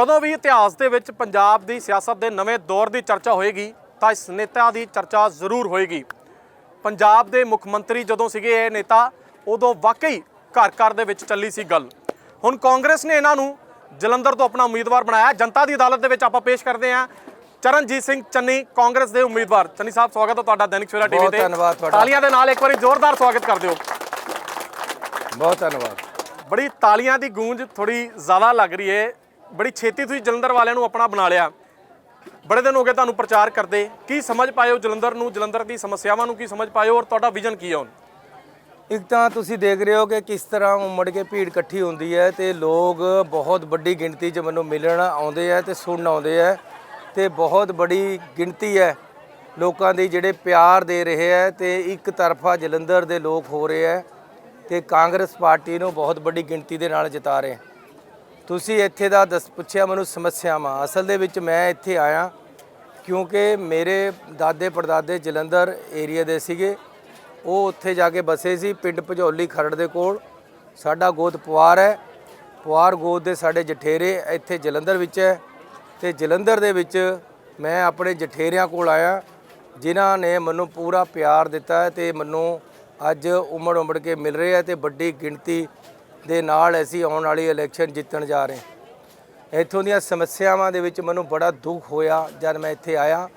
ਜਦੋਂ ਵੀ ਇਤਿਹਾਸ ਦੇ ਵਿੱਚ ਪੰਜਾਬ ਦੀ ਸਿਆਸਤ ਦੇ ਨਵੇਂ ਦੌਰ ਦੀ ਚਰਚਾ ਹੋਏਗੀ ਤਾਂ ਇਸ ਨੇਤਾ ਦੀ ਚਰਚਾ ਜ਼ਰੂਰ ਹੋਏਗੀ। ਪੰਜਾਬ ਦੇ ਮੁੱਖ ਮੰਤਰੀ ਜਦੋਂ ਸੀਗੇ ਇਹ ਨੇਤਾ ਉਦੋਂ ਵਾਕਈ ਘਰ ਘਰ ਦੇ ਵਿੱਚ ਚੱਲੀ ਸੀ ਗੱਲ। ਹੁਣ ਕਾਂਗਰਸ ਨੇ ਇਹਨਾਂ ਨੂੰ ਜਲੰਧਰ ਤੋਂ ਆਪਣਾ ਉਮੀਦਵਾਰ ਬਣਾਇਆ। ਜਨਤਾ ਦੀ ਅਦਾਲਤ ਦੇ ਵਿੱਚ ਆਪਾਂ ਪੇਸ਼ ਕਰਦੇ ਹਾਂ ਚਰਨਜੀਤ ਸਿੰਘ ਚੰਨੀ ਕਾਂਗਰਸ ਦੇ ਉਮੀਦਵਾਰ। ਚੰਨੀ ਸਾਹਿਬ ਸਵਾਗਤ ਹੈ ਤੁਹਾਡਾ ਦੈਨਿਕ ਸਵੇਰਾ ਟੀਵੀ ਬਹੁਤ ਤੇ। ਧੰਨਵਾਦ ਤੁਹਾਡਾ। ਤਾਲੀਆਂ ਦੇ ਨਾਲ ਇੱਕ ਵਾਰੀ ਜ਼ੋਰਦਾਰ ਸਵਾਗਤ ਕਰ ਦਿਓ ਬਹੁਤ ਧੰਨਵਾਦ। ਬੜੀ ਤਾਲੀਆਂ ਦੀ ਗੂੰਜ ਥੋੜੀ ਜ਼ਿਆਦਾ ਲੱਗ ਰਹੀ ਹੈ ਬੜੀ ਛੇਤੀ ਤੁਸੀਂ ਜਲੰਧਰ ਵਾਲਿਆਂ ਨੂੰ ਆਪਣਾ ਬਣਾ ਲਿਆ। ਬੜੇ ਦਿਨ ਹੋ ਗਏ ਤੁਹਾਨੂੰ ਪ੍ਰਚਾਰ ਕਰਦੇ। ਕੀ ਸਮਝ ਪਾਇਓ ਜਲੰਧਰ ਨੂੰ? ਜਲੰਧਰ ਦੀ ਸਮੱਸਿਆਵਾਂ ਨੂੰ ਕੀ ਸਮਝ ਪਾਇਓ ਔਰ ਤੁਹਾਡਾ ਵਿਜ਼ਨ ਕੀ ਹੈ ਹੁਣ? ਇੱਕ ਤਾਂ ਤੁਸੀਂ ਦੇਖ ਰਹੇ ਹੋ ਕਿ ਕਿਸ ਤਰ੍ਹਾਂ ਉਮੜ ਕੇ ਭੀੜ ਇਕੱਠੀ ਹੁੰਦੀ ਹੈ ਤੇ ਲੋਕ ਬਹੁਤ ਵੱਡੀ ਗਿਣਤੀ 'ਚ ਮੈਨੂੰ ਮਿਲਣ ਆਉਂਦੇ ਆ ਤੇ ਸੁਣਨ ਆਉਂਦੇ ਆ ਤੇ ਬਹੁਤ ਬੜੀ ਗਿਣਤੀ ਹੈ ਲੋਕਾਂ ਦੀ ਜਿਹੜੇ ਪਿਆਰ ਦੇ ਰਹੇ ਹੈ ਤੇ ਇੱਕ ਤਰਫਾ ਜਲੰਧਰ ਦੇ ਲੋਕ ਹੋ ਰਹੇ ਹੈ ਤੇ ਕਾਂਗਰਸ ਪਾਰਟੀ ਨੂੰ ਬਹੁਤ ਵੱਡੀ ਗਿਣਤੀ ਦੇ ਨਾਲ ਜਿਤਾ ਰਹੇ ਆ। ਤੁਸੀਂ ਇੱਥੇ ਦਾ ਦੱਸ ਪੁੱਛਿਆ, ਮੈਨੂੰ ਸਮੱਸਿਆਵਾਂ ਅਸਲ ਦੇ ਵਿੱਚ ਮੈਂ ਇੱਥੇ ਆਇਆ ਕਿਉਂਕਿ ਮੇਰੇ ਦਾਦੇ ਪੜਦਾਦੇ ਜਲੰਧਰ ਏਰੀਆ ਦੇ ਸੀਗੇ। ਉਹ ਉੱਥੇ ਜਾ ਕੇ ਬਸੇ ਸੀ, ਪਿੰਡ ਭਜੌਲੀ ਖਰੜ ਦੇ ਕੋਲ। ਸਾਡਾ ਗੋਦ ਪਵਾਰ ਹੈ। ਪਵਾਰ ਗੋਦ ਦੇ ਸਾਡੇ ਜਠੇਰੇ ਇੱਥੇ ਜਲੰਧਰ ਵਿੱਚ ਹੈ ਤੇ ਜਲੰਧਰ ਦੇ ਵਿੱਚ ਮੈਂ ਆਪਣੇ ਜਠੇਰਿਆਂ ਕੋਲ ਆਇਆ, ਜਿਨ੍ਹਾਂ ਨੇ ਮੈਨੂੰ ਪੂਰਾ ਪਿਆਰ ਦਿੱਤਾ ਹੈ ਤੇ ਮੈਨੂੰ ਅੱਜ ਉਮੜ ਉਮੜ ਕੇ ਮਿਲ ਰਹੇ ਹੈ ਤੇ ਵੱਡੀ ਗਿਣਤੀ ਦੇ ਨਾਲ ਅਸੀਂ ਆਉਣ ਵਾਲੀ ਇਲੈਕਸ਼ਨ ਜਿੱਤਣ ਜਾ ਰਹੇ ਹਾਂ। ਇੱਥੋਂ ਦੀਆਂ ਸਮੱਸਿਆਵਾਂ ਦੇ ਵਿੱਚ ਮੈਨੂੰ ਬੜਾ ਦੁੱਖ ਹੋਇਆ ਜਦ ਮੈਂ ਇੱਥੇ ਆਇਆ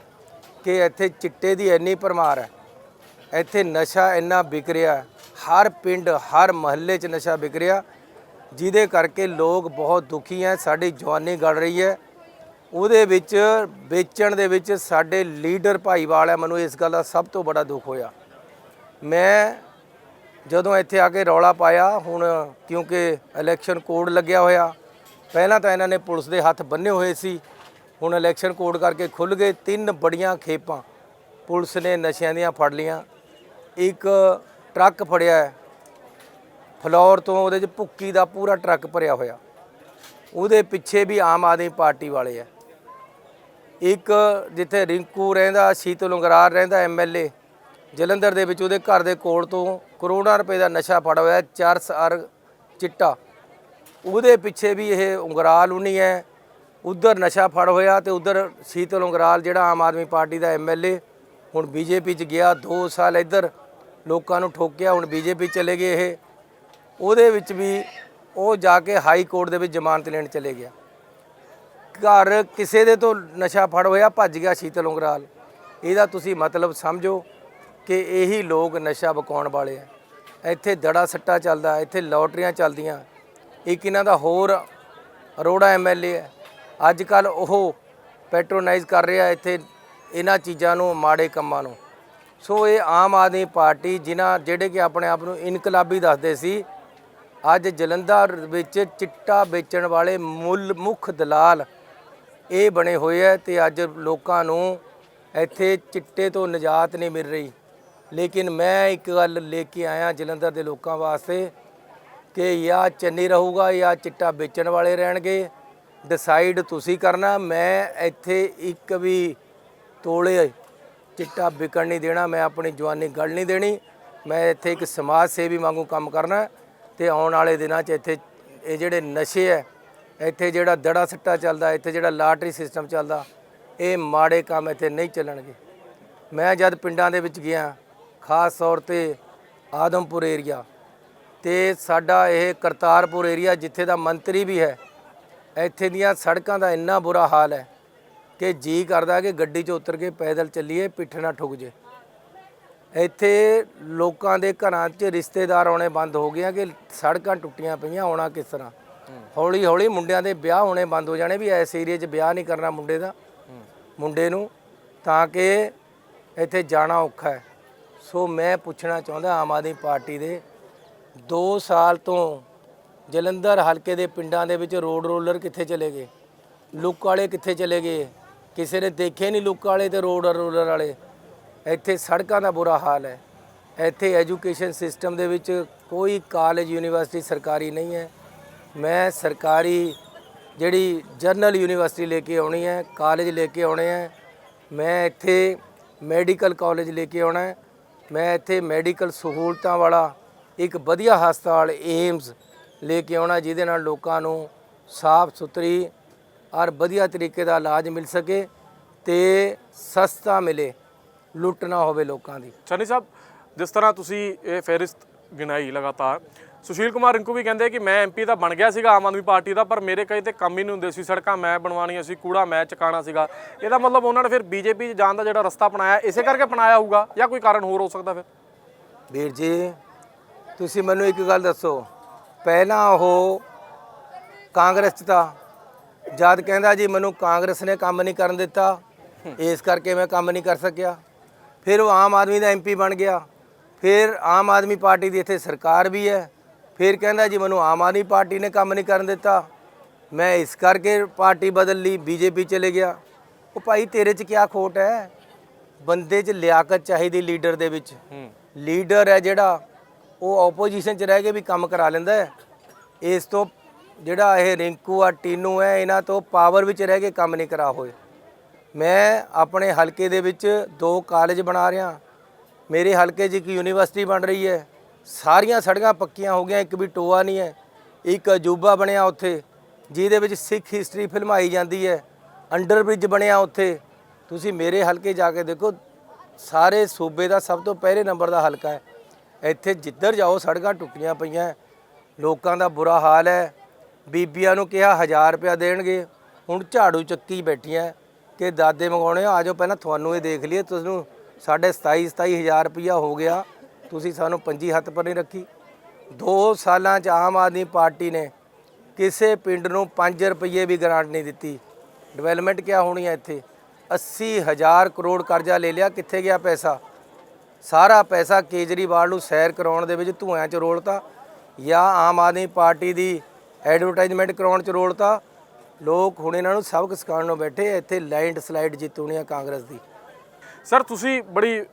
ਕਿ ਇੱਥੇ ਚਿੱਟੇ ਦੀ ਇੰਨੀ ਭਰਮਾਰ ਹੈ। ਇੱਥੇ ਨਸ਼ਾ ਇੰਨਾ ਵਿਕ ਰਿਹਾ ਹਰ ਪਿੰਡ, ਹਰ ਮਹੱਲੇ 'ਚ ਨਸ਼ਾ ਵਿਕ ਰਿਹਾ। ਜਿਹਦੇ ਕਰਕੇ ਲੋਕ ਬਹੁਤ ਦੁਖੀ ਹੈ। ਸਾਡੀ ਜਵਾਨੀ ਗੜ ਰਹੀ ਹੈ। ਉਹਦੇ ਵਿੱਚ, ਵੇਚਣ ਦੇ ਵਿੱਚ ਸਾਡੇ ਲੀਡਰ ਭਾਈਵਾਲ ਹੈ। ਮੈਨੂੰ ਇਸ ਗੱਲ ਦਾ ਸਭ ਤੋਂ ਬੜਾ ਦੁੱਖ ਹੋਇਆ। ਮੈਂ ਜਦੋਂ ਇੱਥੇ ਆ ਕੇ ਰੌਲਾ ਪਾਇਆ, ਹੁਣ ਕਿਉਂਕਿ ਇਲੈਕਸ਼ਨ ਕੋਡ ਲੱਗਿਆ ਹੋਇਆ, ਪਹਿਲਾਂ ਤਾਂ ਇਹਨਾਂ ਨੇ ਪੁਲਿਸ ਦੇ ਹੱਥ ਬੰਨੇ ਹੋਏ ਸੀ। ਹੁਣ ਇਲੈਕਸ਼ਨ ਕੋਡ ਕਰਕੇ ਖੁੱਲ ਗਏ ਤਿੰਨ ਬੜੀਆਂ ਖੇਪਾਂ। ਪੁਲਿਸ ਨੇ ਨਸ਼ਿਆਂ ਦੀਆਂ ਫੜ ਲੀਆਂ ਇੱਕ ਟਰੱਕ ਫੜਿਆ ਫਲੌਰ ਤੋਂ ਉਹਦੇ 'ਚ ਭੁੱਕੀ ਦਾ ਪੂਰਾ ਟਰੱਕ ਭਰਿਆ ਹੋਇਆ। ਉਹਦੇ ਪਿੱਛੇ ਵੀ ਆਮ ਆਦਮੀ ਪਾਰਟੀ ਵਾਲੇ ਆ। ਇੱਕ ਜਿੱਥੇ ਰਿੰਕੂ ਰਹਿੰਦਾ, ਸ਼ੀਤਲ ਉਂਗਰਾਰ ਰਹਿੰਦਾ ਐਮਐਲਏ ਜਲੰਧਰ ਦੇ ਵਿੱਚ ਉਹਦੇ ਘਰ ਦੇ ਕੋਲ ਤੋਂ ਕਰੋੜਾਂ ਰੁਪਏ ਦਾ ਨਸ਼ਾ ਫੜ ਹੋਇਆ ਚਰਸ ਅਰ ਚਿੱਟਾ। ਉਹਦੇ ਪਿੱਛੇ ਵੀ ਇਹ ਉਂਗਰਾਲ ਉਨੀ ਹੈ। ਉਧਰ ਨਸ਼ਾ ਫੜ ਹੋਇਆ ਤੇ ਉਧਰ ਸ਼ੀਤਲ ਉਂਗਰਾਲ, ਜਿਹੜਾ ਆਮ ਆਦਮੀ ਪਾਰਟੀ ਦਾ ਐਮਐਲਏ ਹੁਣ ਬੀਜੇਪੀ 'ਚ ਗਿਆ 2 ਸਾਲ ਇੱਧਰ ਲੋਕਾਂ ਨੂੰ ਠੋਕਿਆ, ਹੁਣ ਬੀਜੇਪੀ ਚਲੇ ਗਏ ਇਹ। ਉਹਦੇ ਵਿੱਚ ਵੀ ਉਹ ਜਾ ਕੇ ਹਾਈ ਕੋਰਟ ਦੇ ਵਿੱਚ ਜ਼ਮਾਨਤ ਲੈਣ ਚਲੇ ਗਿਆ। ਘਰ ਕਿਸੇ ਦੇ ਤੋਂ ਨਸ਼ਾ ਫੜ ਹੋਇਆ, ਭੱਜ ਗਿਆ ਸ਼ੀਤਲ ਉਂਗਰਾਲ। ਇਹਦਾ ਤੁਸੀਂ ਮਤਲਬ ਸਮਝੋ। ਕਿ ਇਹੀ ਲੋਕ ਨਸ਼ਾ ਬਕਾਉਣ ਵਾਲੇ ਆ। ਇੱਥੇ ਦੜਾ ਸੱਟਾ ਚੱਲਦਾ, ਇੱਥੇ ਲੋਟਰੀਆਂ ਚੱਲਦੀਆਂ। ਇੱਕ ਇਹਨਾਂ ਦਾ ਹੋਰ ਅਰੋੜਾ ਐਮਐਲਏ ਹੈ। ਅੱਜ ਕੱਲ ਉਹ ਪੈਟਰੋਨਾਈਜ਼ ਕਰ ਰਿਹਾ ਇੱਥੇ ਇਹਨਾਂ ਚੀਜ਼ਾਂ ਨੂੰ, ਮਾੜੇ ਕੰਮਾਂ ਨੂੰ। ਸੋ ਇਹ ਆਮ ਆਦਮੀ ਪਾਰਟੀ ਜਿਨ੍ਹਾਂ ਜਿਹੜੇ ਕਿ ਆਪਣੇ ਆਪ ਨੂੰ ਇਨਕਲਾਬੀ ਦੱਸਦੇ ਸੀ, ਅੱਜ ਜਲੰਧਰ ਵਿੱਚ ਚਿੱਟਾ ਵੇਚਣ ਵਾਲੇ ਮੁੱਲ ਮੁੱਖ ਦਲਾਲ ਇਹ ਬਣੇ ਹੋਏ ਹੈ ਤੇ ਅੱਜ ਲੋਕਾਂ ਨੂੰ ਇੱਥੇ ਚਿੱਟੇ ਤੋਂ ਨਿਜਾਤ ਨਹੀਂ ਮਿਲ ਰਹੀ। ਲੇਕਿਨ ਮੈਂ ਇੱਕ ਗੱਲ ਲੈ ਕੇ ਆਇਆ ਜਲੰਧਰ ਦੇ ਲੋਕਾਂ ਵਾਸਤੇ ਕਿ ਜਾਂ ਚੰਨੀ ਰਹੂਗਾ ਜਾਂ ਚਿੱਟਾ ਵੇਚਣ ਵਾਲੇ ਰਹਿਣਗੇ ਡਿਸਾਈਡ ਤੁਸੀਂ ਕਰਨਾ। ਮੈਂ ਇੱਥੇ ਇੱਕ ਵੀ ਤੋਲੇ ਚਿੱਟਾ ਵਿਕਣ ਨਹੀਂ ਦੇਣਾ, ਮੈਂ ਆਪਣੀ ਜਵਾਨੀ ਗਲ ਨਹੀਂ ਦੇਣੀ। ਮੈਂ ਇੱਥੇ ਇੱਕ ਸਮਾਜ ਸੇਵੀ ਵਾਂਗੂ ਕੰਮ ਕਰਨਾ ਤੇ ਆਉਣ ਵਾਲੇ ਦਿਨਾਂ 'ਚ ਇੱਥੇ ਇਹ ਜਿਹੜੇ ਨਸ਼ੇ ਹੈ, ਇੱਥੇ ਜਿਹੜਾ ਦੜਾ ਸੱਟਾ ਚੱਲਦਾ, ਇੱਥੇ ਜਿਹੜਾ ਲਾਟਰੀ ਸਿਸਟਮ ਚੱਲਦਾ, ਇਹ ਮਾੜੇ ਕੰਮ ਇੱਥੇ ਨਹੀਂ ਚੱਲਣਗੇ। ਮੈਂ ਜਦ ਪਿੰਡਾਂ ਦੇ ਵਿੱਚ ਗਿਆ ਖਾਸ ਤੌਰ ਤੇ ਆਦਮਪੁਰ ਏਰੀਆ ਤੇ ਸਾਡਾ ਇਹ ਕਰਤਾਰਪੁਰ ਏਰੀਆ ਜਿੱਥੇ ਦਾ ਮੰਤਰੀ ਵੀ ਹੈ ਇੱਥੇ ਦੀਆਂ ਸੜਕਾਂ ਦਾ ਇੰਨਾ ਬੁਰਾ ਹਾਲ ਹੈ ਕਿ ਜੀ ਕਰਦਾ ਕਿ ਗੱਡੀ 'ਚ ਉਤਰ ਕੇ ਪੈਦਲ ਚੱਲੀਏ ਪਿੱਠ ਨਾ ਠੁੱਕ ਜੇ। ਇੱਥੇ ਲੋਕਾਂ ਦੇ ਘਰਾਂ 'ਚ ਰਿਸ਼ਤੇਦਾਰ ਆਉਣੇ ਬੰਦ ਹੋ ਗਏ ਆ ਕਿ ਸੜਕਾਂ ਟੁੱਟੀਆਂ ਪਈਆਂ ਆਉਣਾ ਕਿਸ ਤਰ੍ਹਾਂ? ਹੌਲੀ ਹੌਲੀ ਮੁੰਡਿਆਂ ਦੇ ਵਿਆਹ ਹੋਣੇ ਬੰਦ ਹੋ ਜਾਣੇ ਵੀ ਐਸ ਏਰੀਏ 'ਚ ਵਿਆਹ ਨਹੀਂ ਕਰਨਾ ਮੁੰਡੇ ਦਾ ਮੁੰਡੇ ਨੂੰ ਤਾਂ ਕਿ ਇੱਥੇ ਜਾਣਾ ਔਖਾ ਹੈ। ਸੋ ਮੈਂ ਪੁੱਛਣਾ ਚਾਹੁੰਦਾ ਆਮ ਆਦਮੀ ਪਾਰਟੀ ਦੇ 2 ਸਾਲ ਤੋਂ ਜਲੰਧਰ ਹਲਕੇ ਦੇ ਪਿੰਡਾਂ ਦੇ ਵਿੱਚ ਰੋਡ ਰੋਲਰ ਕਿੱਥੇ ਚਲੇ ਗਏ? ਲੁੱਕ ਵਾਲੇ ਕਿੱਥੇ ਚਲੇ ਗਏ? ਕਿਸੇ ਨੇ ਦੇਖੇ ਨਹੀਂ ਲੁੱਕ ਵਾਲੇ ਤੇ ਰੋਡ ਰੋਲਰ ਵਾਲੇ? ਇੱਥੇ ਸੜਕਾਂ ਦਾ ਬੁਰਾ ਹਾਲ ਹੈ। ਇੱਥੇ ਐਜੂਕੇਸ਼ਨ ਸਿਸਟਮ ਦੇ ਵਿੱਚ ਕੋਈ ਕਾਲਜ, ਯੂਨੀਵਰਸਿਟੀ ਸਰਕਾਰੀ ਨਹੀਂ ਹੈ। ਮੈਂ ਸਰਕਾਰੀ ਜਿਹੜੀ ਜਰਨਲ ਯੂਨੀਵਰਸਿਟੀ ਲੈ ਕੇ ਆਉਣੀ ਹੈ, ਕਾਲਜ ਲੈ ਕੇ ਆਉਣੇ ਹੈ। ਮੈਂ ਇੱਥੇ ਮੈਡੀਕਲ ਕਾਲਜ ਲੈ ਕੇ ਆਉਣਾ ਹੈ। ਮੈਂ ਇੱਥੇ ਮੈਡੀਕਲ ਸਹੂਲਤਾਂ ਵਾਲਾ ਇੱਕ ਵਧੀਆ ਹਸਪਤਾਲ ਏਮਸ ਲੈ ਕੇ ਆਉਣਾ, ਜਿਹਦੇ ਨਾਲ ਲੋਕਾਂ ਨੂੰ ਸਾਫ਼ ਸੁਥਰੀ ਔਰ ਵਧੀਆ ਤਰੀਕੇ ਦਾ ਇਲਾਜ ਮਿਲ ਸਕੇ ਤੇ ਸਸਤਾ ਮਿਲੇ, ਲੁੱਟ ਨਾ ਹੋਵੇ ਲੋਕਾਂ ਦੀ। ਚੰਨੀ ਸਾਹਿਬ, ਜਿਸ ਤਰ੍ਹਾਂ ਤੁਸੀਂ ਇਹ ਫਹਿਰਿਸਤ ਗਿਣਾਈ ਲਗਾਤਾਰ ਸੁਸ਼ੀਲ ਕੁਮਾਰ ਰਿੰਕੂ ਵੀ ਕਹਿੰਦੇ ਕਿ ਮੈਂ ਐਮਪੀ ਤਾਂ ਬਣ ਗਿਆ ਸੀਗਾ, ਆਮ ਆਦਮੀ ਪਾਰਟੀ ਦਾ, ਪਰ ਮੇਰੇ ਕਈ ਤੇ ਕੰਮ ਹੀ ਨਹੀਂ ਹੁੰਦੇ ਸੀ। ਸੜਕਾਂ ਮੈਂ ਬਣਵਾਉਣੀਆਂ ਸੀ, ਕੂੜਾ ਮੈਂ ਚਕਾਣਾ ਸੀਗਾ। ਇਹਦਾ ਮਤਲਬ ਉਹਨਾਂ ਨੇ ਫਿਰ ਬੀਜੇਪੀ 'ਚ ਜਾਣ ਦਾ ਜਿਹੜਾ ਰਸਤਾ ਅਪਣਾਇਆ, ਇਸੇ ਕਰਕੇ ਅਪਣਾਇਆ ਹੋਊਗਾ ਜਾਂ ਕੋਈ ਕਾਰਨ ਹੋਰ ਹੋ ਸਕਦਾ ਫਿਰ? ਵੀਰ ਜੀ, ਤੁਸੀਂ ਮੈਨੂੰ ਇੱਕ ਗੱਲ ਦੱਸੋ। ਪਹਿਲਾਂ ਉਹ ਕਾਂਗਰਸ 'ਚ ਤਾਂ ਜਦ ਕਹਿੰਦਾ ਜੀ ਮੈਨੂੰ ਕਾਂਗਰਸ ਨੇ ਕੰਮ ਨਹੀਂ ਕਰਨ ਦਿੱਤਾ, ਇਸ ਕਰਕੇ ਮੈਂ ਕੰਮ ਨਹੀਂ ਕਰ ਸਕਿਆ। ਫਿਰ ਉਹ ਆਮ ਆਦਮੀ ਦਾ ਐਮਪੀ ਬਣ ਗਿਆ। ਫਿਰ ਆਮ ਆਦਮੀ ਪਾਰਟੀ ਦੀ ਇੱਥੇ ਸਰਕਾਰ ਵੀ ਹੈ। ਫਿਰ ਕਹਿੰਦਾ ਜੀ ਮੈਨੂੰ ਆਮ ਆਦਮੀ ਪਾਰਟੀ ਨੇ ਕੰਮ ਨਹੀਂ ਕਰਨ ਦਿੱਤਾ। ਮੈਂ ਇਸ ਕਰਕੇ ਪਾਰਟੀ ਬਦਲ ਲਈ ਬੀਜੇਪੀ ਚਲੇ ਗਿਆ। ਉਹ ਭਾਈ ਤੇਰੇ 'ਚ ਕੀ ਖੋਟ ਹੈ? ਬੰਦੇ 'ਚ ਲਿਆਕਤ ਚਾਹੀਦੀ ਲੀਡਰ ਦੇ ਵਿੱਚ। ਲੀਡਰ ਹੈ ਜਿਹੜਾ ਉਹ ਆਪੋਜੀਸ਼ਨ 'ਚ ਰਹਿ ਕੇ ਵੀ ਕੰਮ ਕਰਾ ਲੈਂਦਾ ਹੈ। ਇਸ ਤੋਂ ਜਿਹੜਾ ਇਹ ਰਿੰਕੂ ਆ ਟੀਨੂ ਹੈ ਇਹਨਾਂ ਤੋਂ ਪਾਵਰ ਵਿੱਚ ਰਹਿ ਕੇ ਕੰਮ ਨਹੀਂ ਕਰਾ ਹੋਏ। ਮੈਂ ਆਪਣੇ ਹਲਕੇ ਦੇ ਵਿੱਚ ਦੋ ਕਾਲਜ ਬਣਾ ਰਿਹਾ। ਮੇਰੇ ਹਲਕੇ 'ਚ ਇੱਕ ਯੂਨੀਵਰਸਿਟੀ ਬਣ ਰਹੀ ਹੈ। ਸਾਰੀਆਂ ਸੜਕਾਂ ਪੱਕੀਆਂ ਹੋ ਗਈਆਂ, ਇੱਕ ਵੀ ਟੋਆ ਨਹੀਂ ਹੈ, ਇੱਕ ਅਜੂਬਾ ਬਣਿਆ ਉੱਥੇ, ਜਿਹਦੇ ਵਿੱਚ ਸਿੱਖ ਹਿਸਟਰੀ ਫਿਲਮਾਈ ਜਾਂਦੀ ਹੈ ਅੰਡਰ ਬ੍ਰਿਜ ਬਣਿਆ ਉੱਥੇ। ਤੁਸੀਂ ਮੇਰੇ ਹਲਕੇ ਜਾ ਕੇ ਦੇਖੋ, ਸਾਰੇ ਸੂਬੇ ਦਾ ਸਭ ਤੋਂ ਪਹਿਲੇ ਨੰਬਰ ਦਾ ਹਲਕਾ ਹੈ। ਇੱਥੇ ਜਿੱਧਰ ਜਾਓ, ਸੜਕਾਂ ਟੁੱਟੀਆਂ ਪਈਆਂ, ਲੋਕਾਂ ਦਾ ਬੁਰਾ ਹਾਲ ਹੈ। ਬੀਬੀਆਂ ਨੂੰ ਕਿਹਾ 1000 ਰੁਪਇਆ ਦੇਣਗੇ, ਹੁਣ ਝਾੜੂ ਚੱਕੀ ਬੈਠੀਆਂ ਕਿ ਦਾਦੇ ਮੰਗਾਉਣੇ, ਆ ਜਾਓ, ਪਹਿਲਾਂ ਤੁਹਾਨੂੰ ਇਹ ਦੇਖ ਲਈਏ ਤੁਹਾਨੂੰ ਸਾਡੇ 27 27000 ਰੁਪਇਆ ਹੋ ਗਿਆ। ਤੁਸੀਂ ਸਾਨੂੰ ਪੰਜੀ ਹੱਥ ਪਰ ਨਹੀਂ ਰੱਖੀ। 2 ਸਾਲਾਂ ਚ ਆਮ ਆਦਮੀ ਪਾਰਟੀ ਨੇ ਕਿਸੇ ਪਿੰਡ ਨੂੰ 5 ਰੁਪਏ ਵੀ ਗ੍ਰਾਂਟ ਨਹੀਂ ਦਿੱਤੀ। ਡਿਵੈਲਪਮੈਂਟ ਕਿਆ ਹੋਣੀ ਹੈ ਇੱਥੇ? 80000 ਕਰੋੜ ਕਰਜ਼ਾ ਲੈ ਲਿਆ, ਕਿੱਥੇ ਗਿਆ ਪੈਸਾ? ਸਾਰਾ ਪੈਸਾ ਕੇਜਰੀਵਾਲ ਨੂੰ ਸੈਰ ਕਰਾਉਣ ਦੇ ਵਿੱਚ ਧੂਆਂ 'ਚ ਰੋਲਤਾ ਜਾਂ ਆਮ ਆਦਮੀ ਪਾਰਟੀ ਦੀ ਐਡਵਰਟਾਈਜ਼ਮੈਂਟ ਕਰਾਉਣ 'ਚ ਰੋਲਤਾ? ਲੋਕ ਹੁਣ ਇਹਨਾਂ ਨੂੰ ਸਬਕ ਸਿਖਾਉਣ ਨੂੰ ਬੈਠੇ ਇੱਥੇ ਲੈਂਡ ਸਲਾਈਡ ਜਿੱਤੂਣੀ ਆ ਕਾਂਗਰਸ ਦੀ। ਸਰ, ਤੁਸੀਂ ਬੜੀ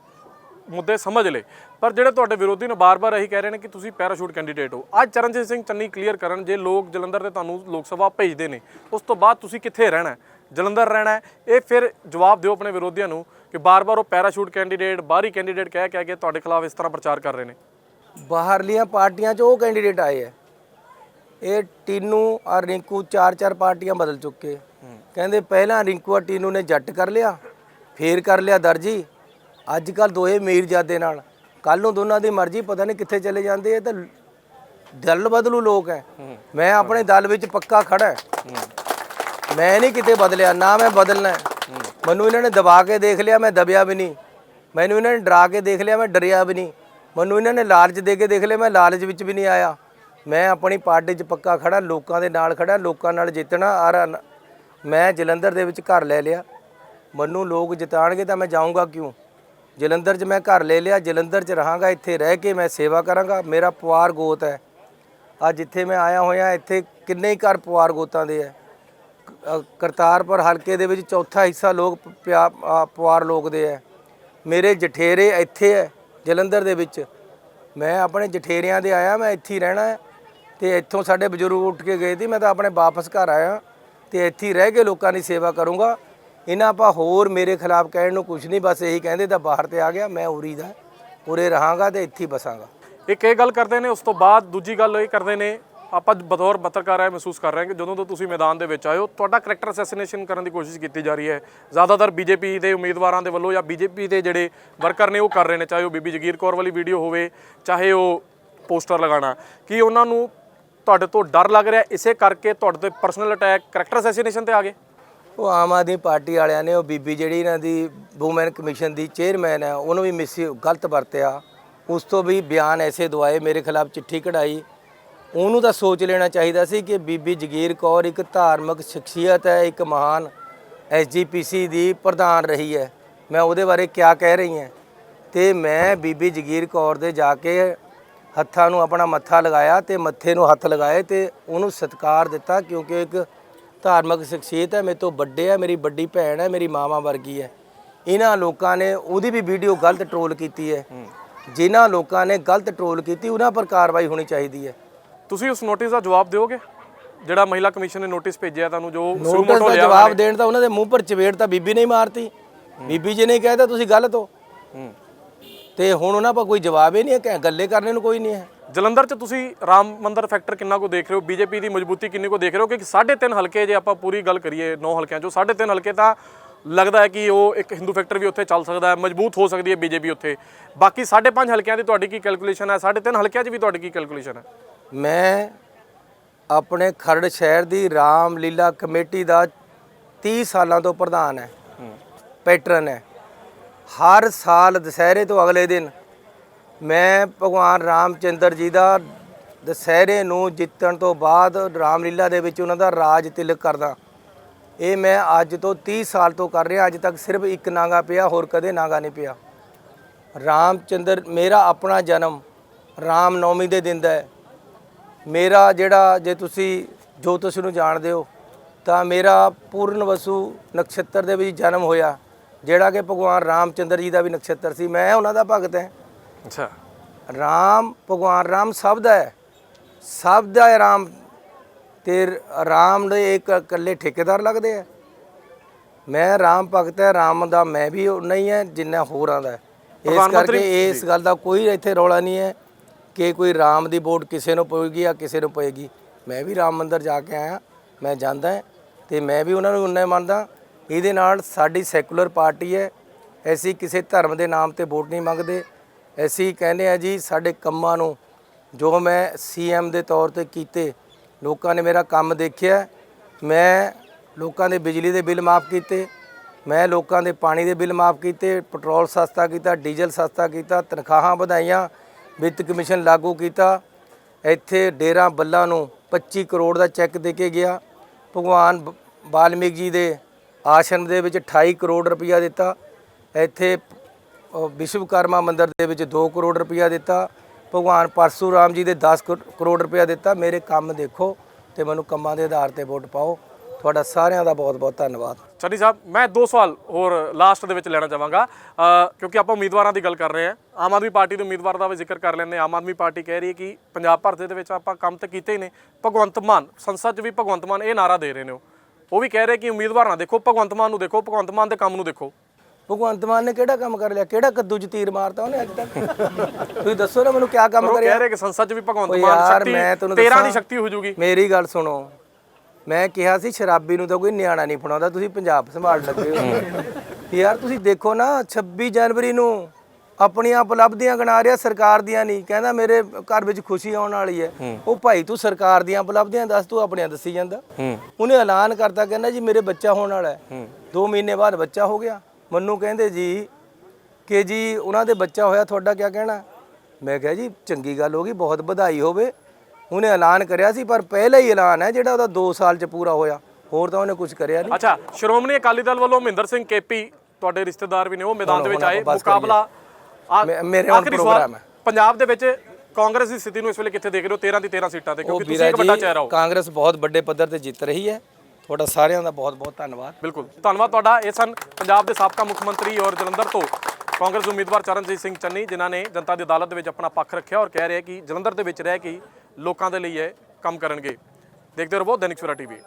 ਮੁੱਦੇ ਸਮਝ ਲਏ। ਪਰ ਜਿਹੜੇ ਤੁਹਾਡੇ ਵਿਰੋਧੀ ਨੇ ਬਾਰ-ਬਾਰ ਇਹੀ ਕਹਿ ਰਹੇ ਨੇ ਕਿ ਤੁਸੀਂ ਪੈਰਾਸ਼ੂਟ ਕੈਂਡੀਡੇਟ ਹੋ। ਅੱਜ ਚਰਨਜੀਤ ਸਿੰਘ ਚੰਨੀ ਕਲੀਅਰ ਕਰਨ ਜੇ ਲੋਕ ਜਲੰਧਰ ਤੇ ਤੁਹਾਨੂੰ ਲੋਕ ਸਭਾ ਭੇਜਦੇ ਨੇ ਉਸ ਤੋਂ ਬਾਅਦ ਤੁਸੀਂ ਕਿੱਥੇ ਰਹਿਣਾ ਹੈ? ਜਲੰਧਰ ਰਹਿਣਾ ਹੈ? ਇਹ ਫਿਰ ਜਵਾਬ ਦਿਓ ਆਪਣੇ ਵਿਰੋਧੀਆਂ ਨੂੰ ਕਿ ਬਾਰ-ਬਾਰ ਉਹ ਪੈਰਾਸ਼ੂਟ ਕੈਂਡੀਡੇਟ ਬਾਹਰੀ ਕੈਂਡੀਡੇਟ ਕਹਿ ਕਹਿ ਕੇ ਤੁਹਾਡੇ ਖਿਲਾਫ ਇਸ ਤਰ੍ਹਾਂ ਪ੍ਰਚਾਰ ਕਰ ਰਹੇ ਨੇ। ਬਾਹਰਲੀਆਂ ਪਾਰਟੀਆਂ 'ਚ ਉਹ ਕੈਂਡੀਡੇਟ ਆਏ ਆ। ਇਹ ਟੀਨੂ ਔਰ ਰਿੰਕੂ ਚਾਰ ਚਾਰ ਪਾਰਟੀਆਂ ਬਦਲ ਚੁੱਕੇ ਕਹਿੰਦੇ ਪਹਿਲਾਂ ਰਿੰਕੂ ਔਰ ਟੀਨੂ ਨੇ ਜੱਟ ਕਰ ਲਿਆ ਫੇਰ ਕਰ ਲਿਆ ਦਰਜੀ। ਅੱਜ ਕੱਲ ਦੋਏ ਮੀਰਜ਼ਾਦੇ ਨਾਲ। ਕੱਲ ਨੂੰ ਦੋਨਾਂ ਦੀ ਮਰਜ਼ੀ, ਪਤਾ ਨਹੀਂ ਕਿੱਥੇ ਚਲੇ ਜਾਂਦੇ ਇਹ ਤਾਂ ਦਲ ਬਦਲੂ ਲੋਕ ਹੈ ਮੈਂ ਆਪਣੇ ਦਲ ਵਿੱਚ ਪੱਕਾ ਖੜਾ ਮੈਂ ਨਹੀਂ ਕਿਤੇ ਬਦਲਿਆ, ਨਾ ਮੈਂ ਬਦਲਣਾ ਮੈਨੂੰ ਇਹਨਾਂ ਨੇ ਦਬਾ ਕੇ ਦੇਖ ਲਿਆ, ਮੈਂ ਦਬਿਆ ਵੀ ਨਹੀਂ। ਮੈਨੂੰ ਇਹਨਾਂ ਨੇ ਡਰਾ ਕੇ ਦੇਖ ਲਿਆ, ਮੈਂ ਡਰਿਆ ਵੀ ਨਹੀਂ। ਮੈਨੂੰ ਇਹਨਾਂ ਨੇ ਲਾਲਚ ਦੇ ਕੇ ਦੇਖ ਲਿਆ, ਮੈਂ ਲਾਲਚ ਵਿੱਚ ਵੀ ਨਹੀਂ ਆਇਆ। ਮੈਂ ਆਪਣੀ ਪਾਰਟੀ 'ਚ ਪੱਕਾ ਖੜਾ ਲੋਕਾਂ ਦੇ ਨਾਲ ਖੜਾ ਲੋਕਾਂ ਨਾਲ ਜਿੱਤਣਾ ਔਰ ਮੈਂ ਜਲੰਧਰ ਦੇ ਵਿੱਚ ਘਰ ਲੈ ਲਿਆ। ਮੈਨੂੰ ਲੋਕ ਜਿਤਾਣਗੇ ਤਾਂ ਮੈਂ ਜਾਊਂਗਾ ਕਿਉਂ? ਜਲੰਧਰ 'ਚ ਮੈਂ ਘਰ ਲੈ ਲਿਆ ਜਲੰਧਰ 'ਚ ਰਹਾਂਗਾ ਇੱਥੇ ਰਹਿ ਕੇ ਮੈਂ ਸੇਵਾ ਕਰਾਂਗਾ। ਮੇਰਾ ਪਰਿਵਾਰ ਗੋਤ ਹੈ। ਅੱਜ ਜਿੱਥੇ ਮੈਂ ਆਇਆ ਹੋਇਆ ਇੱਥੇ ਕਿੰਨੇ ਹੀ ਘਰ ਪਰਿਵਾਰ ਗੋਤਾਂ ਦੇ ਹੈ। ਕਰਤਾਰਪੁਰ ਹਲਕੇ ਦੇ ਵਿੱਚ ਚੌਥਾ ਹਿੱਸਾ ਲੋਕ ਪ- ਪਿਆ- ਅ, ਲੋਕ ਦੇ ਹੈ। ਮੇਰੇ ਜਠੇਰੇ ਇੱਥੇ ਹੈ ਜਲੰਧਰ ਦੇ ਵਿੱਚ। ਮੈਂ ਆਪਣੇ ਜਠੇਰਿਆਂ ਦੇ ਆਇਆ ਮੈਂ ਇੱਥੇ ਹੀ ਰਹਿਣਾ ਹੈ। ਤੇ ਇੱਥੋਂ ਸਾਡੇ ਬਜ਼ੁਰਗ ਉੱਠ ਕੇ ਗਏ ਸੀ ਮੈਂ ਤਾਂ ਆਪਣੇ ਵਾਪਸ ਘਰ ਆਇਆ। ਤੇ ਇੱਥੇ ਰਹਿ ਕੇ ਲੋਕਾਂ ਦੀ ਸੇਵਾ ਕਰੂੰਗਾ। ਇਹਨਾਂ ਆਪਾਂ ਹੋਰ ਮੇਰੇ ਖਿਲਾਫ ਕਹਿਣ ਨੂੰ ਕੁਝ ਨਹੀਂ, ਬਸ ਇਹੀ ਕਹਿੰਦੇ ਤਾਂ ਬਾਹਰ ਤੇ ਆ ਗਿਆ, ਮੈਂ ਉਰੀ ਦਾ, ਉਰੇ ਰਹਾਂਗਾ ਤੇ ਇੱਥੇ ਹੀ ਬਸਾਂਗਾ। ਇੱਕ ਇਹ ਗੱਲ ਕਰਦੇ ਨੇ, ਉਸ ਤੋਂ ਬਾਅਦ ਦੂਜੀ ਗੱਲ ਇਹ ਕਰਦੇ ਨੇ, ਆਪਾਂ ਬਤੌਰ ਪੱਤਰਕਾਰ ਇਹ ਮਹਿਸੂਸ ਕਰ ਰਹੇ ਹਾਂ ਕਿ ਜਦੋਂ ਤੋਂ ਤੁਸੀਂ ਮੈਦਾਨ ਦੇ ਵਿੱਚ ਆਏ ਹੋ, ਤੁਹਾਡਾ ਕਰੈਕਟਰ ਅਸੈਸੀਨੇਸ਼ਨ ਕਰਨ ਦੀ ਕੋਸ਼ਿਸ਼ ਕੀਤੀ ਜਾ ਰਹੀ ਹੈ। ਜ਼ਿਆਦਾਤਰ ਬੀਜੇਪੀ ਦੇ ਉਮੀਦਵਾਰਾਂ ਦੇ ਵੱਲੋਂ ਜਾਂ ਬੀਜੇਪੀ ਦੇ ਜਿਹੜੇ ਵਰਕਰ ਨੇ, ਉਹ ਕਰ ਰਹੇ ਨੇ, ਚਾਹੇ ਉਹ ਬੀਬੀ ਜਗੀਰ ਕੌਰ ਵਾਲੀ ਵੀਡੀਓ ਹੋਵੇ, ਚਾਹੇ ਉਹ ਪੋਸਟਰ ਲਗਾਉਣਾ। ਕੀ ਉਹਨਾਂ ਨੂੰ ਤੁਹਾਡੇ ਤੋਂ ਡਰ ਲੱਗ ਰਿਹਾ? ਇਸੇ ਕਰਕੇ ਤੁਹਾਡੇ ਤੇ ਪਰਸਨਲ ਅਟੈਕ ਕਰੈਕਟਰ ਅਸੈਸੀਨੇਸ਼ਨ ਤੇ ਆ ਗਏ? ਉਹ ਆਮ ਆਦਮੀ ਪਾਰਟੀ ਵਾਲਿਆਂ ਨੇ, ਉਹ ਬੀਬੀ ਜਿਹੜੀ ਇਹਨਾਂ ਦੀ ਵੂਮਨ ਕਮਿਸ਼ਨ ਦੀ ਚੇਅਰਮੈਨ ਹੈ, ਉਹਨੂੰ ਵੀ ਮਿਸ ਗਲਤ ਵਰਤਿਆ। ਉਸ ਤੋਂ ਵੀ ਬਿਆਨ ਐਸੇ ਦਵਾਏ, ਮੇਰੇ ਖਿਲਾਫ ਚਿੱਠੀ ਕਢਾਈ। ਉਹਨੂੰ ਤਾਂ ਸੋਚ ਲੈਣਾ ਚਾਹੀਦਾ ਸੀ ਕਿ ਬੀਬੀ ਜਗੀਰ ਕੌਰ ਇੱਕ ਧਾਰਮਿਕ ਸ਼ਖਸੀਅਤ ਹੈ, ਇੱਕ ਮਹਾਨ ਐਸਜੀਪੀਸੀ ਦੀ ਪ੍ਰਧਾਨ ਰਹੀ ਹੈ। ਮੈਂ ਉਹਦੇ ਬਾਰੇ ਕਿਆ ਕਹਿ ਰਹੀ ਹਾਂ? ਤੇ ਮੈਂ ਬੀਬੀ ਜਗੀਰ ਕੌਰ ਦੇ ਜਾ ਕੇ ਹੱਥਾਂ ਨੂੰ ਆਪਣਾ ਮੱਥਾ ਲਗਾਇਆ ਤੇ ਮੱਥੇ ਨੂੰ ਹੱਥ ਲਗਾਏ ਤੇ ਉਹਨੂੰ ਸਤਿਕਾਰ ਦਿੱਤਾ, ਕਿਉਂਕਿ ਇੱਕ ਧਾਰਮਿਕ ਸ਼ਖਸੀਅਤ ਹੈ ਮੇਰੇ ਤੋਂ ਵੱਡੇ ਹੈ ਮੇਰੀ ਵੱਡੀ ਭੈਣ ਹੈ ਮੇਰੀ ਮਾਵਾ ਵਰਗੀ ਹੈ। ਇਹਨਾਂ ਲੋਕਾਂ ਨੇ ਉਹਦੀ ਵੀ ਵੀਡੀਓ ਗਲਤ ਟ੍ਰੋਲ ਕੀਤੀ ਹੈ। ਜਿਨ੍ਹਾਂ ਲੋਕਾਂ ਨੇ ਗਲਤ ਟ੍ਰੋਲ ਕੀਤੀ ਉਹਨਾਂ ਪਰ ਕਾਰਵਾਈ ਹੋਣੀ ਚਾਹੀਦੀ ਹੈ। ਤੁਸੀਂ ਉਸ ਨੋਟਿਸ ਦਾ ਜਵਾਬ ਦਿਓਗੇ? ਜਿਹੜਾ ਮਹਿਲਾ ਕਮਿਸ਼ਨ ਨੇ ਨੋਟਿਸ ਭੇਜਿਆ ਤੁਹਾਨੂੰ ਜੋ ਨੋਟਿਸ ਸੁਮੋਟੋ ਦਾ ਜਵਾਬ ਦੇਣ ਤਾਂ ਉਹਨਾਂ ਦੇ ਮੂੰਹ ਪਰ ਚਵੇੜ ਤਾਂ ਬੀਬੀ ਨੇ ਹੀ ਮਾਰਤੀ। ਬੀਬੀ ਜੀ ਨੇ ਕਹਿਤਾ ਤੁਸੀਂ ਗਲਤ ਹੋ। ਤੇ ਹੁਣ ਉਹਨਾਂ ਪਰ ਕੋਈ ਜਵਾਬ ਹੀ ਨਹੀਂ ਹੈ ਗੱਲੇ ਕਰਨੇ ਨੂੰ ਕੋਈ ਨਹੀਂ ਹੈ। ਜਲੰਧਰ 'ਚ ਤੁਸੀਂ ਰਾਮ ਮੰਦਿਰ ਫੈਕਟਰ ਕਿੰਨਾ ਕੋ ਦੇਖ ਰਹੇ ਹੋ? ਬੀਜੇਪੀ ਦੀ ਮਜ਼ਬੂਤੀ ਕਿੰਨੀ ਕੋ ਦੇਖ ਰਹੇ ਹੋ? ਕਿ 3.5 ਹਲਕੇ ਜੇ ਆਪਾਂ ਪੂਰੀ ਗੱਲ ਕਰੀਏ 9 ਹਲਕਿਆਂ 'ਚੋਂ 3.5 ਹਲਕੇ ਤਾਂ ਲੱਗਦਾ ਹੈ ਕਿ ਉਹ ਇੱਕ ਹਿੰਦੂ ਫੈਕਟਰ ਵੀ ਉੱਥੇ ਚੱਲ ਸਕਦਾ ਹੈ ਮਜ਼ਬੂਤ ਹੋ ਸਕਦੀ ਹੈ ਬੀਜੇਪੀ ਉੱਥੇ। ਬਾਕੀ 5.5 ਹਲਕਿਆਂ ਦੀ ਤੁਹਾਡੀ ਕੀ ਕੈਲਕੂਲੇਸ਼ਨ ਹੈ? 3.5 ਹਲਕਿਆਂ 'ਚ ਵੀ ਤੁਹਾਡੀ ਕੀ ਕੈਲਕੂਲੇਸ਼ਨ ਹੈ? ਮੈਂ ਆਪਣੇ ਖਰੜ ਸ਼ਹਿਰ ਦੀ ਰਾਮ ਲੀਲਾ ਕਮੇਟੀ ਦਾ 30 ਸਾਲਾਂ ਤੋਂ ਪ੍ਰਧਾਨ ਹੈ ਪੈਟਰਨ ਹੈ। ਹਰ ਸਾਲ ਦੁਸਹਿਰੇ ਤੋਂ ਅਗਲੇ ਦਿਨ ਮੈਂ ਭਗਵਾਨ ਰਾਮਚੰਦਰ ਜੀ ਦਾ ਦੁਸਹਿਰੇ ਨੂੰ ਜਿੱਤਣ ਤੋਂ ਬਾਅਦ ਰਾਮਲੀਲਾ ਦੇ ਵਿੱਚ ਉਹਨਾਂ ਦਾ ਰਾਜ ਤਿਲਕ ਕਰਦਾ। ਇਹ ਮੈਂ ਅੱਜ ਤੋਂ 30 ਸਾਲ ਤੋਂ ਕਰ ਰਿਹਾ, ਅੱਜ ਤੱਕ ਸਿਰਫ ਇੱਕ ਨਾਗਾ ਪਿਆ, ਹੋਰ ਕਦੇ ਨਾਗਾ ਨਹੀਂ ਪਿਆ। ਰਾਮਚੰਦਰ, ਮੇਰਾ ਆਪਣਾ ਜਨਮ ਰਾਮ ਨੌਮੀ ਦੇ ਦਿਨ ਦਾ ਹੈ। ਮੇਰਾ ਜਿਹੜਾ, ਜੇ ਤੁਸੀਂ ਜੋਤਿਸ਼ ਨੂੰ ਜਾਣਦੇ ਹੋ, ਤਾਂ ਮੇਰਾ ਪੂਰਨ ਵਸੂ ਨਕਸ਼ਤਰ ਦੇ ਵਿੱਚ ਜਨਮ ਹੋਇਆ, ਜਿਹੜਾ ਕਿ ਭਗਵਾਨ ਰਾਮਚੰਦਰ ਜੀ ਦਾ ਵੀ ਨਕਸ਼ਤਰ ਸੀ। ਮੈਂ ਉਹਨਾਂ ਦਾ ਭਗਤ ਹਾਂ। ਅੱਛਾ। ਰਾਮ ਭਗਵਾਨ ਰਾਮ ਸਭ ਦਾ ਹੈ। ਸਭ ਦਾ ਹੈ ਰਾਮ। ਤੇ ਰਾਮ ਦੇ ਇੱਕ ਇਕੱਲੇ ਠੇਕੇਦਾਰ ਲੱਗਦੇ ਆ। ਮੈਂ ਰਾਮ ਭਗਤ ਹੈ ਰਾਮ ਦਾ ਮੈਂ ਵੀ ਨਹੀਂ ਹੈ ਜਿੰਨਾ ਹੋਰਾਂ ਦਾ। ਇਸ ਕਰਕੇ ਇਸ ਗੱਲ ਦਾ ਕੋਈ ਇੱਥੇ ਰੌਲਾ ਨਹੀਂ ਹੈ ਕਿ ਕੋਈ ਰਾਮ ਦੀ ਵੋਟ ਕਿਸੇ ਨੂੰ ਪਵੇਗੀ ਜਾਂ ਕਿਸੇ ਨੂੰ ਪਏਗੀ। ਮੈਂ ਵੀ ਰਾਮ ਮੰਦਿਰ ਜਾ ਕੇ ਆਇਆ ਮੈਂ ਜਾਂਦਾ ਤੇ ਮੈਂ ਵੀ ਉਹਨਾਂ ਨੂੰ ਉਨਾ ਹੀ ਮੰਨਦਾ ਇਹਦੇ ਨਾਲ ਸਾਡੀ ਸੈਕੂਲਰ ਪਾਰਟੀ ਹੈ। ਅਸੀਂ ਕਿਸੇ ਧਰਮ ਦੇ ਨਾਮ ਤੇ ਵੋਟ ਨਹੀਂ ਮੰਗਦੇ। ਅਸੀਂ ਕਹਿੰਦੇ ਆ ਜੀ, ਸਾਡੇ ਕੰਮਾਂ ਨੂੰ ਜੋ ਮੈਂ ਸੀਐਮ ਦੇ ਤੌਰ ਤੇ ਕੀਤੇ, ਲੋਕਾਂ ਨੇ ਮੇਰਾ ਕੰਮ ਦੇਖਿਆ, ਮੈਂ ਲੋਕਾਂ ਦੇ ਬਿਜਲੀ ਦੇ ਬਿੱਲ ਮਾਫ ਕੀਤੇ, ਮੈਂ ਲੋਕਾਂ ਦੇ ਪਾਣੀ ਦੇ ਬਿੱਲ ਮਾਫ ਕੀਤੇ, ਪੈਟਰੋਲ ਸਸਤਾ ਕੀਤਾ, ਡੀਜ਼ਲ ਸਸਤਾ ਕੀਤਾ, ਤਨਖਾਹਾਂ ਵਧਾਈਆਂ, ਵਿੱਤ ਕਮਿਸ਼ਨ ਲਾਗੂ ਕੀਤਾ। ਇੱਥੇ ਡੇਰਾ ਬੱਲਾ ਨੂੰ 25 ਕਰੋੜ ਦਾ ਚੈੱਕ ਦੇ ਕੇ ਗਿਆ। ਭਗਵਾਨ ਬ- ਵਾਲਮੀਕ ਜੀ ਦੇ ਆਸ਼ਰਮ ਦੇ ਵਿੱਚ 28 ਕਰੋੜ ਰੁਪਇਆ ਦਿੱਤਾ। ਇੱਥੇ ਵਿਸ਼ਵਕਰਮਾ ਮੰਦਿਰ ਦੇ ਵਿੱਚ 2 ਕਰੋੜ ਰੁਪਇਆ ਦਿੱਤਾ, ਭਗਵਾਨ ਪਰਸ਼ੂਰਾਮ ਜੀ ਦੇ 10 ਕਰੋ- ਕਰੋੜ ਰੁਪਇਆ ਦਿੱਤਾ। ਮੇਰੇ ਕੰਮ ਦੇਖੋ ਤੇ ਮੈਨੂੰ ਕੰਮਾਂ ਦੇ ਆਧਾਰ ਤੇ ਵੋਟ ਪਾਓ। ਤੁਹਾਡਾ ਸਾਰਿਆਂ ਦਾ ਬਹੁਤ ਬਹੁਤ ਧੰਨਵਾਦ। ਚੰਨੀ ਸਾਹਿਬ, ਮੈਂ ਦੋ ਸਵਾਲ ਹੋਰ ਲਾਸਟ ਦੇ ਵਿੱਚ ਲੈਣਾ ਚਾਹਾਂਗਾ। ਕਿਉਂਕਿ ਆਪਾਂ ਉਮੀਦਵਾਰਾਂ ਦੀ ਗੱਲ ਕਰ ਰਹੇ ਹਾਂ। ਆਮ ਆਦਮੀ ਪਾਰਟੀ ਦੇ ਉਮੀਦਵਾਰ ਦਾ ਵੀ ਜ਼ਿਕਰ ਕਰ ਲੈਂਦੇ ਆਮ ਆਦਮੀ ਪਾਰਟੀ ਕਹਿ ਰਹੀ ਹੈ ਕਿ ਪੰਜਾਬ ਭਰ ਦੇ ਵਿੱਚ ਆਪਾਂ ਕੰਮ ਤਾਂ ਕੀਤੇ ਹੀ ਨੇ। ਭਗਵੰਤ ਮਾਨ, ਸੰਸਦ 'ਚ ਵੀ ਭਗਵੰਤ ਮਾਨ ਇਹ ਨਾਰਾ ਦੇ ਰਹੇ ਨੇ ਉਹ। ਉਹ ਵੀ ਕਹਿ ਰਹੇ ਕਿ ਉਮੀਦਵਾਰ ਨਾ ਦੇਖੋ, ਭਗਵੰਤ ਮਾਨ ਨੂੰ ਦੇਖੋ, ਭਗਵੰਤ ਮਾਨ ਦੇ ਕੰਮ ਨੂੰ ਦੇਖੋ। ਭਗਵੰਤ ਮਾਨ ਨੇ ਕਿਹੜਾ ਕੰਮ ਕਰ ਲਿਆ? ਕਿਹੜਾ ਕੱਦੂ ਚ ਤੀਰ ਮਾਰਤਾ ਉਹਨੇ ਅੱਜ ਤੱਕ? ਤੁਸੀਂ ਦੱਸੋ ਨਾ ਮੈਨੂੰ ਕਿਆ ਕੰਮ ਉਹ ਕਰਿਆ ਕਹਿ ਰਹੇ ਕਿ ਸੰਸਦ 'ਚ ਵੀ ਭਗਵੰਤ ਮਾਨ ਸ਼ਕਤੀ ਮੈਂ ਤੁਹਾਨੂੰ 13 ਦੀ। ਸ਼ਕਤੀ ਹੋ ਜੂਗੀ। ਮੇਰੀ ਗੱਲ ਸੁਣੋ। ਮੈਂ ਕਿਹਾ ਸੀ ਸ਼ਰਾਬੀ ਨੂੰ ਤਾਂ ਕੋਈ ਨਿਆਣਾ ਨਹੀਂ ਫੜਾਉਂਦਾ ਤੁਸੀਂ ਪੰਜਾਬ ਸੰਭਾਲ ਲੱਗੇ ਹੋ। ਯਾਰ ਤੁਸੀਂ ਦੇਖੋ ਨਾ 26 ਜਨਵਰੀ ਨੂੰ ਆਪਣੀਆਂ ਉਪਲਬਧੀਆਂ ਗਿਣਾ ਰਿਹਾ ਸਰਕਾਰ ਦੀਆਂ ਨਹੀਂ। ਕਹਿੰਦਾ ਮੇਰੇ ਘਰ ਵਿੱਚ ਖੁਸ਼ੀ ਆਉਣ ਵਾਲੀ ਹੈ। ਉਹ ਭਾਈ ਤੂੰ ਸਰਕਾਰ ਦੀਆਂ ਉਪਲਬਧੀਆਂ ਦੱਸ ਤੂੰ ਆਪਣੀਆਂ ਦੱਸੀ ਜਾਂਦਾ। ਹੂੰ। ਉਹਨੇ ਐਲਾਨ ਕਰਤਾ ਕਹਿੰਦਾ ਜੀ ਮੇਰੇ ਬੱਚਾ ਹੋਣ ਵਾਲਾ ਹੈ। 2 ਮਹੀਨੇ ਬਾਅਦ ਬੱਚਾ ਹੋ ਗਿਆ। ਮੈਨੂੰ ਕਹਿੰਦੇ ਜੀ ਕਿ ਜੀ ਉਹਨਾਂ ਦੇ ਬੱਚਾ ਹੋਇਆ ਤੁਹਾਡਾ ਕੀ ਕਹਿਣਾ? ਮੈਂ ਕਿਹਾ ਜੀ ਚੰਗੀ ਗੱਲ ਹੋ ਗਈ ਬਹੁਤ ਵਧਾਈ ਹੋਵੇ। ਉਹਨੇ ਐਲਾਨ ਕਰਿਆ ਸੀ ਪਰ ਪਹਿਲਾ ਹੀ ਐਲਾਨ ਹੈ ਜਿਹੜਾ ਉਹਦਾ 2 ਸਾਲ ਚ ਪੂਰਾ ਹੋਇਆ। ਹੋਰ ਤਾਂ ਉਹਨੇ ਕੁਝ ਕਰਿਆ ਨਹੀਂ। ਅੱਛਾ ਸ਼੍ਰੋਮਣੀ ਅਕਾਲੀ ਦਲ ਵੱਲੋਂ ਮਹਿੰਦਰ ਸਿੰਘ ਕੇਪੀ ਤੁਹਾਡੇ ਰਿਸ਼ਤੇਦਾਰ ਵੀ ਨੇ ਉਹ ਮੈਦਾਨ ਦੇ ਵਿੱਚ ਆਏ ਮੁਕਾਬਲਾ ਮੇਰੇ ਹੁਣ ਪ੍ਰੋਗਰਾਮ ਹੈ। ਪੰਜਾਬ ਦੇ ਵਿੱਚ ਕਾਂਗਰਸ ਦੀ ਸਥਿਤੀ ਨੂੰ ਇਸ ਵੇਲੇ ਕਿੱਥੇ ਦੇਖ ਰਹੇ ਹੋ? 13 ਦੀ 13 ਸੀਟਾਂ ਤੇ ਕਿਉਂਕਿ ਤੁਸੀਂ ਇੱਕ ਵੱਡਾ ਚਿਹਰਾ ਹੋ। ਕਾਂਗਰਸ ਬਹੁਤ ਵੱਡੇ ਪੱਧਰ ਤੇ ਜਿੱਤ ਰਹੀ ਹੈ। ਤੁਹਾਡਾ ਸਾਰਿਆਂ ਦਾ ਬਹੁਤ ਬਹੁਤ ਧੰਨਵਾਦ। ਬਿਲਕੁਲ। ਧੰਨਵਾਦ ਤੁਹਾਡਾ। ਇਹ ਸਨ ਪੰਜਾਬ ਦੇ ਸਾਬਕਾ ਮੁੱਖ ਮੰਤਰੀ ਔਰ ਜਲੰਧਰ ਤੋਂ ਕਾਂਗਰਸ ਉਮੀਦਵਾਰ ਚਰਨਜੀਤ ਸਿੰਘ ਚੰਨੀ, ਜਿਨ੍ਹਾਂ ਨੇ ਜਨਤਾ ਦੀ ਅਦਾਲਤ ਦੇ ਵਿੱਚ ਆਪਣਾ ਪੱਖ ਰੱਖਿਆ ਔਰ ਕਹਿ ਰਹੇ ਕਿ ਜਲੰਧਰ ਦੇ ਵਿੱਚ ਰਹਿ ਕੇ ਹੀ ਲੋਕਾਂ ਦੇ ਲਈ ਇਹ ਕੰਮ ਕਰਨਗੇ। ਦੇਖਦੇ ਰਹੋ ਦੈਨਿਕ ਸਵੇਰਾ ਟੀਵੀ।